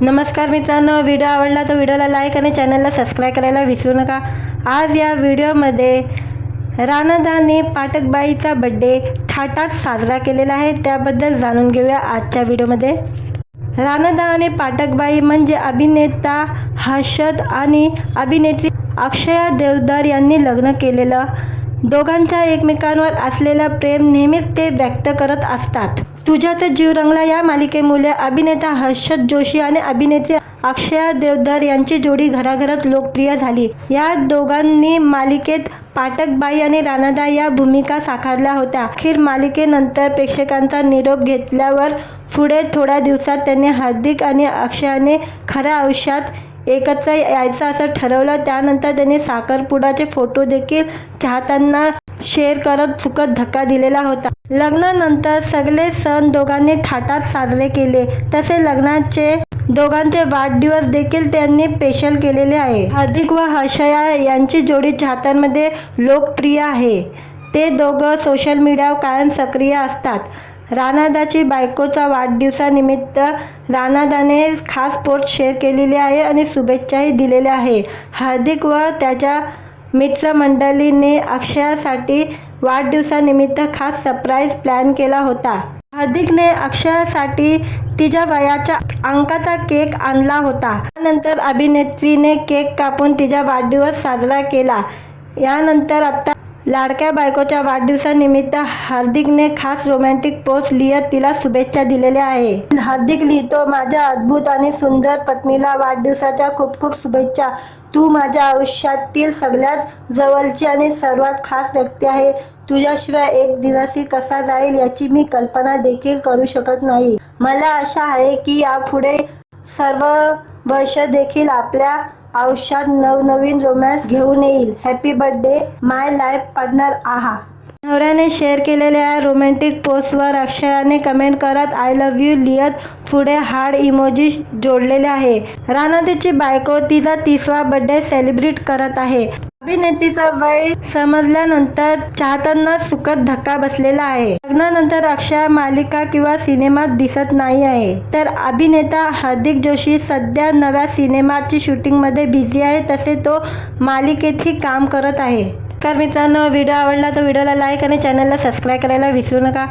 नमस्कार मित्रांनो व्हिडिओ आवडला तर व्हिडिओला लाईक आणि चॅनलला सबस्क्राईब करायला विसरू नका. आज या व्हिडिओमध्ये राणादाने पाठकबाईचा बड्डे थाटात साजरा केलेला आहे. त्याबद्दल जाणून घेऊया आजच्या व्हिडिओमध्ये. राणादा आणि पाठकबाई म्हणजे अभिनेता हर्षद आणि अभिनेत्री अक्षया देवदार यांनी लग्न केलेलं दोघांच्या एकमेकांवर असलेला प्रेम नेहमीच ते व्यक्त करत असतात. तुझ्याच जीव रंगला या मालिकेमुळे अभिनेता हर्षद जोशी आणि अभिनेत्री अक्षया देवधर यांची जोडी घराघरात लोकप्रिय झाली. या दोघांनी मालिकेत पाठकबाई आणि राणादा या भूमिका साकारल्या होत्या. अखेर मालिकेनंतर प्रेक्षकांचा निरोप घेतल्यावर पुढे थोड्या दिवसात त्यांनी हार्दिक आणि अक्षयाने खऱ्या आयुष्यात एकत्र यायचं असं ठरवलं. त्यानंतर त्यांनी साखरपुडाचे फोटो देखील चाहत्यांना शेअर करत चुकत धक्का दिलेला होता. लग्नानंतर सगळे सण दोघांनी थाटात साजरे केले. तसे लग्नाचे दोघांचे वाढदिवस देखील त्यांनी स्पेशल केलेले आहे. हार्दिक व हर्षया यांची जोडी चाहत्यांमध्ये लोकप्रिय आहे. ते दोघं सोशल मीडियावर कायम सक्रिय असतात. रानादाची बायकोचा वाढदिवसानिमित्त रानादाने खास पोस्ट शेअर केलेली आहे आणि शुभेच्छाही दिलेल्या आहे. हार्दिक व त्याच्या मित्रमंडळीने अक्षयासाठी वाढदिवसानिमित्त खास सरप्राईज प्लॅन केला होता. हार्दिकने अक्षयासाठी तिच्या वयाच्या अंकाचा केक आणला होता. त्यानंतर अभिनेत्रीने केक कापून तिचा वाढदिवस साजरा केला. यानंतर आता लाडक्या बायकोच्या वाढदिवसानिमित्त हार्दिकने खास रोमॅन्टिक पोस्ट लिहत तिला शुभेच्छा दिलेल्या आहे. हार्दिक लिहितो माझ्या अद्भुत आणि सुंदर पत्नीला वाढदिवसाच्या खूप खूप शुभेच्छा. तू माझ्या आयुष्यातील सगळ्यात जवळची आणि सर्वात खास व्यक्ती आहे. तुझ्याशिवाय एक दिवसही कसा जाईल याची मी कल्पना देखील करू शकत नाही. मला आशा आहे की यापुढे सर्व वर्ष देखील आपल्या आयुष्यात नवनवीन रोमॅन्स घेऊन येईल. Happy birthday my life partner आहा. नवऱ्याने शेअर केलेल्या रोमॅन्टिक पोस्टवर अक्षयाने कमेंट करत आय लव्ह यू लिहत पुढे हार्ड इमोजी जोडलेले आहे. राणातीची बायको तिचा तिसवा बर्थडे सेलिब्रेट करत आहे. अभिनेत्रीचा वय समजल्यानंतर चाहत्यांना सुखद धक्का बसलेला आहे. लग्नानंतर अक्षय मालिका किंवा सिनेमात दिसत नाही आहे. तर अभिनेता हार्दिक जोशी सध्या नव्या सिनेमाची शूटिंगमध्ये बिझी आहे तसे तो मालिकेतही काम करत आहे. तर मित्रांनो व्हिडिओ आवडला तर व्हिडिओला लाईक आणि चॅनलला सबस्क्राईब करायला विसरू नका.